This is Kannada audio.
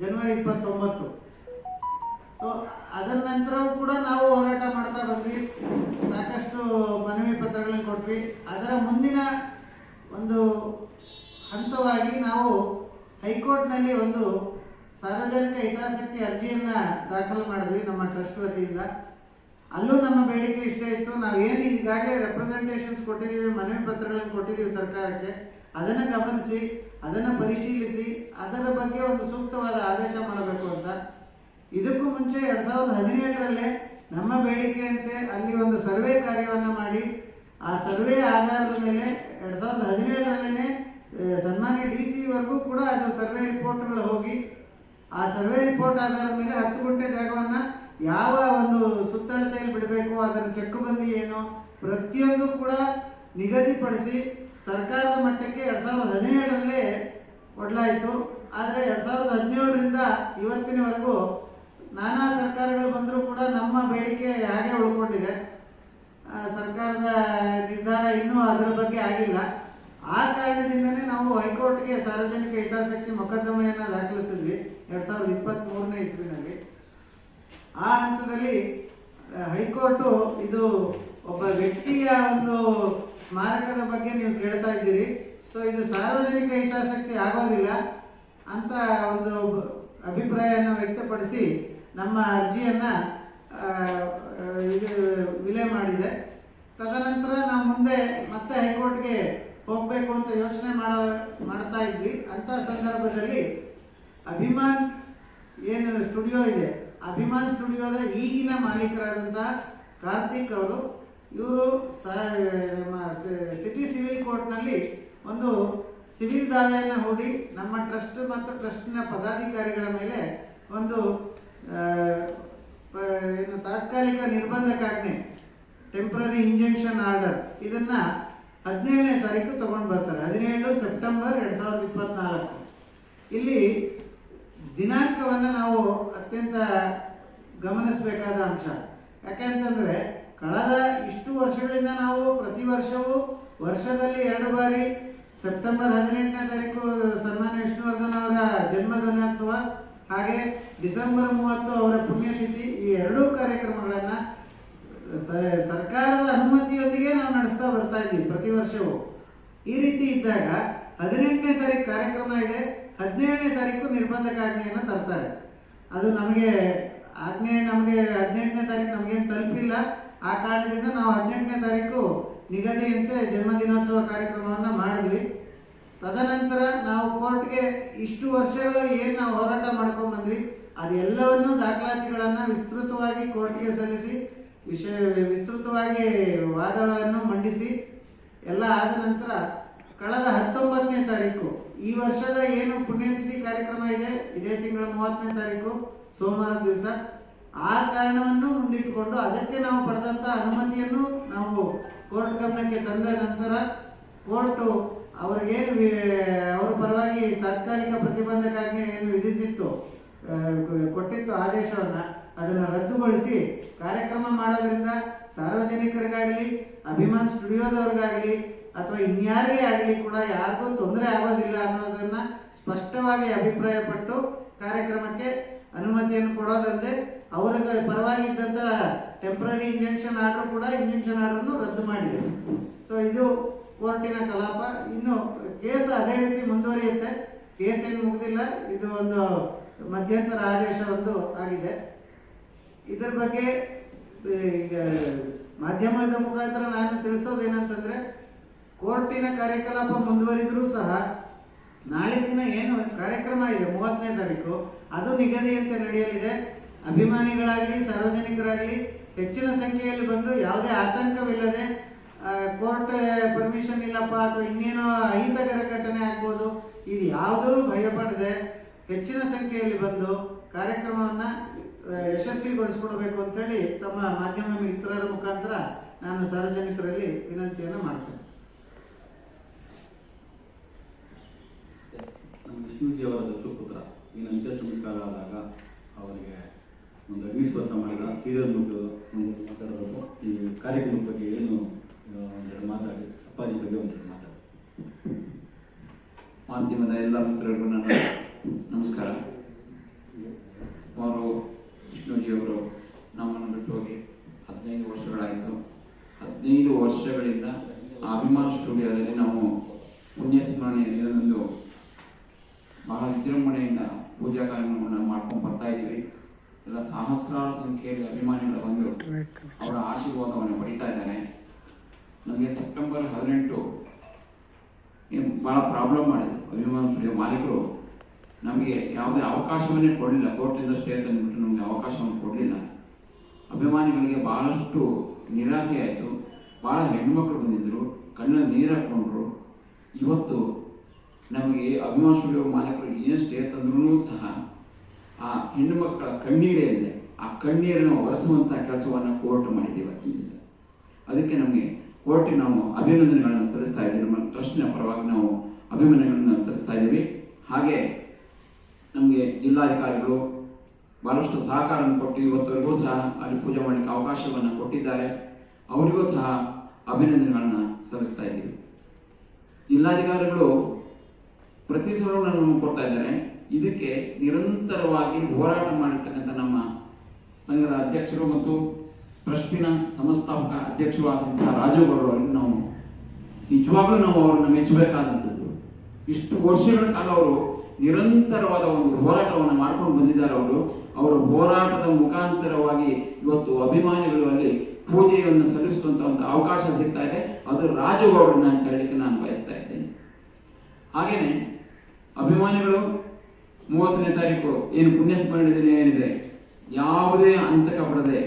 ಜನವರಿ ಇಪ್ಪತ್ತೊಂಬತ್ತು. ಸೊ ಅದರ ನಂತರವೂ ಕೂಡ ನಾವು ಹೋರಾಟ ಮಾಡ್ತಾ ಬಂದ್ವಿ. ಸಾಕಷ್ಟು ಮನವಿ ಪತ್ರಗಳನ್ನು ಕೊಟ್ವಿ. ಅದರ ಮುಂದಿನ ಒಂದು ಹಂತವಾಗಿ ನಾವು ಹೈಕೋರ್ಟ್ನಲ್ಲಿ ಒಂದು ಸಾರ್ವಜನಿಕ ಹಿತಾಸಕ್ತಿ ಅರ್ಜಿಯನ್ನು ದಾಖಲು ಮಾಡಿದ್ವಿ ನಮ್ಮ ಟ್ರಸ್ಟ್ ವತಿಯಿಂದ. ಅಲ್ಲೂ ನಮ್ಮ ಬೇಡಿಕೆ ಇಷ್ಟ ಇತ್ತು. ನಾವು ಏನು ಈಗಾಗಲೇ ರೆಪ್ರೆಸೆಂಟೇಷನ್ಸ್ ಕೊಟ್ಟಿದ್ದೀವಿ, ಮನವಿ ಪತ್ರಗಳನ್ನು ಕೊಟ್ಟಿದ್ದೀವಿ ಸರ್ಕಾರಕ್ಕೆ. ಅದನ್ನು ಗಮನಿಸಿ, ಅದನ್ನು ಪರಿಶೀಲಿಸಿ, ಅದರ ಬಗ್ಗೆ ಒಂದು ಸೂಕ್ತವಾದ ಆದೇಶ ಮಾಡಬೇಕು ಅಂತ. ಇದಕ್ಕೂ ಮುಂಚೆ ಎರಡ್ ಸಾವಿರದ ಹದಿನೇಳರಲ್ಲೇ ನಮ್ಮ ಬೇಡಿಕೆಯಂತೆ ಅಲ್ಲಿ ಒಂದು ಸರ್ವೆ ಕಾರ್ಯವನ್ನು ಮಾಡಿ, ಆ ಸರ್ವೆ ಆಧಾರದ ಮೇಲೆ ಎರಡ್ ಸಾವಿರದ ಹದಿನೇಳರಲ್ಲೇ ಸನ್ಮಾನ್ಯ ಡಿ ಸಿ ವರೆಗೂ ಕೂಡ ಅದು ಸರ್ವೆ ರಿಪೋರ್ಟ್ಗಳು ಹೋಗಿ, ಆ ಸರ್ವೆ ರಿಪೋರ್ಟ್ ಆಧಾರದ ಮೇಲೆ ಹತ್ತು ಗುಂಟೆ ಜಾಗವನ್ನ ಯಾವ ಒಂದು ಸುತ್ತಳತೆಯಲ್ಲಿ ಬಿಡಬೇಕು, ಅದರ ಚಕ್ಕುಬಂದಿ ಏನು, ಪ್ರತಿಯೊಂದು ಕೂಡ ನಿಗದಿಪಡಿಸಿ ಸರ್ಕಾರದ ಮಟ್ಟಕ್ಕೆ ಎರಡ್ ಸಾವಿರದ ಹದಿನೇಳರಲ್ಲಿ ಕೊಡಲಾಯಿತು. ಆದರೆ ಎರಡ್ ಸಾವಿರದ ಹದಿನೇಳರಿಂದ ಇವತ್ತಿನವರೆಗೂ ನಾನಾ ಸರ್ಕಾರಗಳು ಬಂದರೂ ಕೂಡ ನಮ್ಮ ಬೇಡಿಕೆ ಹಾಗೆ ಉಳ್ಕೊಂಡಿದೆ. ಸರ್ಕಾರದ ನಿರ್ಧಾರ ಇನ್ನೂ ಅದರ ಬಗ್ಗೆ ಆಗಿಲ್ಲ. ಆ ಕಾರಣದಿಂದನೇ ನಾವು ಹೈಕೋರ್ಟ್ಗೆ ಸಾರ್ವಜನಿಕ ಹಿತಾಸಕ್ತಿ ಮೊಕದ್ದಮೆಯನ್ನು ದಾಖಲಿಸಿದ್ವಿ ಎರಡ್ ಸಾವಿರದ ಇಪ್ಪತ್ತ್ ಮೂರನೇ ಇಸ್ವಿನಲ್ಲಿ. ಆ ಹಂತದಲ್ಲಿ ಹೈಕೋರ್ಟು ಇದು ಒಬ್ಬ ವ್ಯಕ್ತಿಯ ಒಂದು ಸ್ಮಾರಕದ ಬಗ್ಗೆ ನೀವು ಕೇಳ್ತಾ ಇದ್ದೀರಿ. ಸೊ ಇದು ಸಾರ್ವಜನಿಕ ಹಿತಾಸಕ್ತಿ ಆಗೋದಿಲ್ಲ ಅಂತ ಒಂದು ಅಭಿಪ್ರಾಯವನ್ನು ವ್ಯಕ್ತಪಡಿಸಿ ನಮ್ಮ ಅರ್ಜಿಯನ್ನ ಇದು ವಿಲೆ ಮಾಡಿದೆ. ತದನಂತರ ನಾವು ಮುಂದೆ ಮತ್ತೆ ಹೈಕೋರ್ಟ್ಗೆ ಹೋಗಬೇಕು ಅಂತ ಯೋಚನೆ ಮಾಡ, ಮಾಡ್ತಾ ಇದ್ವಿ. ಅಂಥ ಸಂದರ್ಭದಲ್ಲಿ ಅಭಿಮಾನ್ ಏನು ಸ್ಟುಡಿಯೋ ಇದೆ, ಅಭಿಮಾನ್ ಸ್ಟುಡಿಯೋದ ಈಗಿನ ಮಾಲೀಕರಾದಂಥ ಕಾರ್ತಿಕ್ ಅವರು ಇವರು ಸಿಟಿ ಸಿವಿಲ್ ಕೋರ್ಟ್ನಲ್ಲಿ ಒಂದು ಸಿವಿಲ್ ದಾವೆಯನ್ನು ಹೂಡಿ ನಮ್ಮ ಟ್ರಸ್ಟ್ ಮತ್ತು ಟ್ರಸ್ಟ್ನ ಪದಾಧಿಕಾರಿಗಳ ಮೇಲೆ ಒಂದು ಏನು ತಾತ್ಕಾಲಿಕ ನಿರ್ಬಂಧಕಾಜ್ಞೆ ಟೆಂಪರರಿ ಇಂಜೆಕ್ಷನ್ ಆರ್ಡರ್ ಇದನ್ನು ಹದಿನೇಳನೇ ತಾರೀಕು ತಗೊಂಡು ಬರ್ತಾರೆ. ಹದಿನೇಳು ಸೆಪ್ಟೆಂಬರ್ ಎರಡು ಸಾವಿರದ ಇಪ್ಪತ್ನಾಲ್ಕು. ಇಲ್ಲಿ ದಿನಾಂಕವನ್ನು ನಾವು ಅತ್ಯಂತ ಗಮನಿಸಬೇಕಾದ ಅಂಶ. ಯಾಕೆಂತಂದ್ರೆ ಕಳೆದ ಇಷ್ಟು ವರ್ಷಗಳಿಂದ ನಾವು ಪ್ರತಿ ವರ್ಷವೂ ವರ್ಷದಲ್ಲಿ ಎರಡು ಬಾರಿ ಸೆಪ್ಟೆಂಬರ್ ಹದಿನೆಂಟನೇ ತಾರೀಕು ಸನ್ಮಾನ್ಯ ವಿಷ್ಣುವರ್ಧನ್ ಅವರ ಜನ್ಮ ದಿನೋತ್ಸವ ಹಾಗೆ ಡಿಸೆಂಬರ್ ಮೂವತ್ತು ಅವರ ಪುಣ್ಯತಿಥಿ, ಈ ಎರಡೂ ಕಾರ್ಯಕ್ರಮಗಳನ್ನ ಸರ್ಕಾರದ ಅನುಮತಿಯೊಂದಿಗೆ ನಾವು ನಡೆಸ್ತಾ ಬರ್ತಾ ಇದ್ದೀವಿ ಪ್ರತಿ ವರ್ಷವೂ. ಈ ರೀತಿ ಇದ್ದಾಗ ಹದಿನೆಂಟನೇ ತಾರೀಕು ಕಾರ್ಯಕ್ರಮ ಇದೆ, ಹದಿನೇಳನೇ ತಾರೀಕು ನಿರ್ಬಂಧಕಾಜ್ಞೆಯನ್ನು ತರ್ತಾರೆ. ಅದು ನಮಗೆ ಆಜ್ಞೆ ನಮಗೆ ಹದಿನೆಂಟನೇ ತಾರೀಕು ನಮಗೇನು ತಲುಪಿಲ್ಲ. ಆ ಕಾರಣದಿಂದ ನಾವು ಹದಿನೆಂಟನೇ ತಾರೀಕು ನಿಗದಿಯಂತೆ ಜನ್ಮದಿನೋತ್ಸವ ಕಾರ್ಯಕ್ರಮವನ್ನು ಮಾಡಿದ್ವಿ. ತದನಂತರ ನಾವು ಕೋರ್ಟ್ಗೆ ಇಷ್ಟು ವರ್ಷಗಳು ಏನು ನಾವು ಹೋರಾಟ ಮಾಡ್ಕೊಂಡು ಬಂದ್ವಿ, ಅದೆಲ್ಲವನ್ನೂ ದಾಖಲಾತಿಗಳನ್ನ ವಿಸ್ತೃತವಾಗಿ ಕೋರ್ಟ್ಗೆ ಸಲ್ಲಿಸಿ ವಿಷಯ ವಿಸ್ತೃತವಾಗಿ ವಾದವನ್ನು ಮಂಡಿಸಿ, ಎಲ್ಲ ಆದ ನಂತರ ಕಳೆದ ಹತ್ತೊಂಬತ್ತನೇ ತಾರೀಕು, ಈ ವರ್ಷದ ಏನು ಪುಣ್ಯತಿಥಿ ಕಾರ್ಯಕ್ರಮ ಇದೆ, ಇದೇ ತಿಂಗಳ ಮೂವತ್ತನೇ ತಾರೀಕು ಸೋಮವಾರ ದಿವಸ ಆ ಕಾರಣವನ್ನು ಮುಂದಿಟ್ಟುಕೊಂಡು ಅದಕ್ಕೆ ನಾವು ಪಡೆದಂತ ಅನುಮತಿಯನ್ನು ನಾವು ಕೋರ್ಟ್ ಗಮನಕ್ಕೆ ತಂದ ನಂತರ ಕೋರ್ಟು ಅವ್ರಿಗೇನು ಅವ್ರ ಪರವಾಗಿ ತಾತ್ಕಾಲಿಕ ಪ್ರತಿಬಂಧಕಾಜ್ಞೆ ಏನು ವಿಧಿಸಿತ್ತು ಕೊಟ್ಟಿತ್ತು ಆದೇಶವನ್ನು ಅದನ್ನು ರದ್ದುಗೊಳಿಸಿ ಕಾರ್ಯಕ್ರಮ ಮಾಡೋದ್ರಿಂದ ಸಾರ್ವಜನಿಕರಿಗಾಗಲಿ, ಅಭಿಮಾನ್ ಸ್ಟುಡಿಯೋದವ್ರಿಗಾಗಲಿ ಅಥವಾ ಇನ್ಯಾರಿಗೇ ಆಗಲಿ ಕೂಡ ಯಾರಿಗೂ ತೊಂದರೆ ಆಗೋದಿಲ್ಲ ಅನ್ನೋದನ್ನು ಸ್ಪಷ್ಟವಾಗಿ ಅಭಿಪ್ರಾಯಪಟ್ಟು ಕಾರ್ಯಕ್ರಮಕ್ಕೆ ಅನುಮತಿಯನ್ನು ಕೊಡೋದಲ್ಲದೆ ಅವರಿಗೆ ಪರವಾಗಿ ಇದ್ದಂತ ಟೆಂಪರರಿ ಇಂಜೆಕ್ಷನ್ ಆರ್ಡರ್ ಕೂಡ ಇಂಜೆಕ್ಷನ್ ಆರ್ಡರ್ನು ರದ್ದು ಮಾಡಿದೆ ಸೊ ಇದು ಕೋರ್ಟಿನ ಕಲಾಪ. ಇನ್ನು ಕೇಸ್ ಅದೇ ರೀತಿ ಮುಂದುವರಿಯುತ್ತೆ. ಕೇಸ್ ಏನು ಮುಗಿದಿಲ್ಲ. ಇದು ಒಂದು ಮಧ್ಯಂತರ ಆದೇಶ ಒಂದು ಆಗಿದೆ. ಇದರ ಬಗ್ಗೆ ಈಗ ಮಾಧ್ಯಮದ ಮುಖಾಂತರ ನಾನು ತಿಳಿಸೋದೇನಂತಂದ್ರೆ, ಕೋರ್ಟಿನ ಕಾರ್ಯಕಲಾಪ ಮುಂದುವರಿದ್ರೂ ಸಹ ನಾಳೆ ದಿನ ಏನು ಕಾರ್ಯಕ್ರಮ ಇದೆ, ಮೂವತ್ತನೇ ತಾರೀಕು. ಅದು ನಿಗದಿಯಂತೆ ನಡೆಯಲಿದೆ. ಅಭಿಮಾನಿಗಳಾಗಲಿ, ಸಾರ್ವಜನಿಕರಾಗಲಿ, ಹೆಚ್ಚಿನ ಸಂಖ್ಯೆಯಲ್ಲಿ ಬಂದು ಯಾವುದೇ ಆತಂಕವಿಲ್ಲದೆ ಕೋರ್ಟ್ ಪರ್ಮಿಷನ್ ಇಲ್ಲಪ್ಪ ಅಥವಾ ಇನ್ನೇನೋ ಅಹಿತಕರ ಘಟನೆ ಆಗ್ಬೋದು, ಇದು ಯಾವುದೂ ಭಯಪಡದೆ ಹೆಚ್ಚಿನ ಸಂಖ್ಯೆಯಲ್ಲಿ ಬಂದು ಕಾರ್ಯಕ್ರಮವನ್ನ ಯಶಸ್ವಿಗೊಳಿಸ್ಕೊಡ್ಬೇಕು ಅಂತೇಳಿ ತಮ್ಮ ಮಾಧ್ಯಮ ಮಿತ್ರರ ಮುಖಾಂತರ ನಾನು ಸಾರ್ವಜನಿಕರಲ್ಲಿ ವಿನಂತಿಯನ್ನು ಮಾಡ್ತೇನೆ. ಕೃಷ್ಣಜಿ ಅವರ ದತ್ತುಪುತ್ರ ಈ ಅಂತ್ಯ ಸಂಸ್ಕಾರ ಆದಾಗ ಅವರಿಗೆ ಒಂದು ಅಗ್ನಿಸ್ಪರ್ಶ ಮಾಡಿದ ಸೀರಿಯಲ್ ಒಂದು ಮಾತಾಡಬೇಕು. ಈ ಕಾರ್ಯಕ್ರಮದ ಬಗ್ಗೆ ಏನು ಒಂದೆರಡು ಮಾತಾಡಿ. ಅಪ್ಪಾಜಿ ಬಗ್ಗೆ ಒಂದೆರಡು ಮಾತಾಡಿ. ಮಾಧ್ಯಮದ ಎಲ್ಲ ಮಿತ್ರರಿಗೂ ನನ್ನ ನಮಸ್ಕಾರ. ಅವರು, ವಿಷ್ಣುಜಿಯವರು ನಮ್ಮನ್ನು ಬಿಟ್ಟು ಹೋಗಿ ಹದಿನೈದು ವರ್ಷಗಳಾಯಿತು. ಹದಿನೈದು ವರ್ಷಗಳಿಂದ ಅಭಿಮಾನ ಸ್ಟುಡಿಯೋದಲ್ಲಿ ನಾವು ಪುಣ್ಯ ಸ್ಮರಣೆಯಲ್ಲಿ ಒಂದು ಬಹಳ ವಿಜೃಂಭಣೆಯಿಂದ ಪೂಜಾ ಕಾರ್ಯಕ್ರಮಗಳನ್ನ ಮಾಡ್ಕೊಂಡು ಬರ್ತಾ ಇದ್ದೀವಿ. ಎಲ್ಲ ಸಹಸ್ರಾರು ಸಂಖ್ಯೆಯಲ್ಲಿ ಅಭಿಮಾನಿಗಳು ಬಂದು ಅವರ ಆಶೀರ್ವಾದವನ್ನು ಪಡಿತಾ ಇದ್ದಾರೆ. ನನಗೆ ಸೆಪ್ಟೆಂಬರ್ ಹದಿನೆಂಟು ಬಹಳ ಪ್ರಾಬ್ಲಮ್ ಮಾಡಿದ್ರು. ಅಭಿಮಾನ ಸ್ಟುಡಿಯೋ ಮಾಲೀಕರು. ನಮಗೆ ಯಾವುದೇ ಅವಕಾಶವನ್ನೇ ಕೊಡಲಿಲ್ಲ. ಕೋರ್ಟಿಂದ ಸ್ಟೇ ತಂದುಬಿಟ್ಟು ನಮಗೆ ಅವಕಾಶವನ್ನು ಕೊಡಲಿಲ್ಲ. ಅಭಿಮಾನಿಗಳಿಗೆ ಭಾಳಷ್ಟು ನಿರಾಸೆ ಆಯಿತು. ಭಾಳ ಹೆಣ್ಮಕ್ಳು ಬಂದಿದ್ದರು ಕಣ್ಣಲ್ಲಿ ನೀರು ಹಾಕ್ಕೊಂಡ್ರು ಇವತ್ತು ನಮಗೆ ಅಭಿಮಾನ ಮಾಲೀಕರು ಏನು ಸ್ಟೇ ತಂದ್ರೂ ಸಹ ಆ ಹೆಣ್ಣು ಮಕ್ಕಳ ಕಣ್ಣೀರೇ ಆ ಕಣ್ಣೀರನ್ನು ಒರೆಸುವಂಥ ಕೆಲಸವನ್ನು ಕೋರ್ಟ್ ಮಾಡಿದ್ದೀವಿ ಇವತ್ತಿನ ಅದಕ್ಕೆ ನಮಗೆ ಕೋರ್ಟಿಗೆ ನಾವು ಅಭಿನಂದನೆಗಳನ್ನು ಸಲ್ಲಿಸ್ತಾ ಇದ್ದೀವಿ. ನಮ್ಮ ಟ್ರಸ್ಟ್ನ ಪರವಾಗಿ ನಾವು ಅಭಿನಂದನೆಗಳನ್ನು ಸಲ್ಲಿಸ್ತಾ ಇದ್ದೀವಿ. ಹಾಗೆ ನಮಗೆ ಜಿಲ್ಲಾಧಿಕಾರಿಗಳು ಬಹಳಷ್ಟು ಸಹಕಾರವನ್ನು ಕೊಟ್ಟು ಇವತ್ತವರೆಗೂ ಸಹ ಅಲ್ಲಿ ಪೂಜೆ ಮಾಡಲಿಕ್ಕೆ ಅವಕಾಶವನ್ನು ಕೊಟ್ಟಿದ್ದಾರೆ. ಅವರಿಗೂ ಸಹ ಅಭಿನಂದನೆಗಳನ್ನು ಸಲ್ಲಿಸ್ತಾ ಇದ್ದೀವಿ. ಜಿಲ್ಲಾಧಿಕಾರಿಗಳು ಪ್ರತಿ ಸಲ ನಮಗೆ ಕೊಡ್ತಾ ಇದ್ದಾರೆ ಇದಕ್ಕೆ ನಿರಂತರವಾಗಿ ಹೋರಾಟ ಮಾಡಿರ್ತಕ್ಕಂಥ ನಮ್ಮ ಸಂಘದ ಅಧ್ಯಕ್ಷರು ಮತ್ತು ಟ್ರಸ್ಟಿನ ಸಂಸ್ಥಾಪಕ ಅಧ್ಯಕ್ಷರು ಆದಂತಹ ರಾಜುಗೌಡರು ಅವರಿಗೆ ನಾವು ನಿಜವಾಗ್ಲೂ ನಾವು ಅವರನ್ನು ಮೆಚ್ಚಬೇಕಾದಂಥದ್ದು. ಇಷ್ಟು ವರ್ಷಗಳ ಕಾಲ ಅವರು ನಿರಂತರವಾದ ಒಂದು ಹೋರಾಟವನ್ನು ಮಾಡ್ಕೊಂಡು ಬಂದಿದ್ದಾರೆ ಅವರು. ಅವರ ಹೋರಾಟದ ಮುಖಾಂತರವಾಗಿ ಇವತ್ತು ಅಭಿಮಾನಿಗಳು ಅಲ್ಲಿ ಪೂಜೆಯನ್ನು ಸಲ್ಲಿಸುವಂತ ಒಂದು ಅವಕಾಶ ಸಿಗ್ತಾ ಇದೆ. ಅದು ರಾಜಗೌಡನ ಅಂತ ಹೇಳಲಿಕ್ಕೆ ನಾನು ಬಯಸ್ತಾ ಇದ್ದೇನೆ. ಹಾಗೇನೆ ಅಭಿಮಾನಿಗಳು ಮೂವತ್ತನೇ ತಾರೀಕು ಏನು ಪುಣ್ಯಸ್ಮರಣೆ ದಿನ ಏನಿದೆ? ಯಾವುದೇ ಅಂತಕ ಪಡದೆ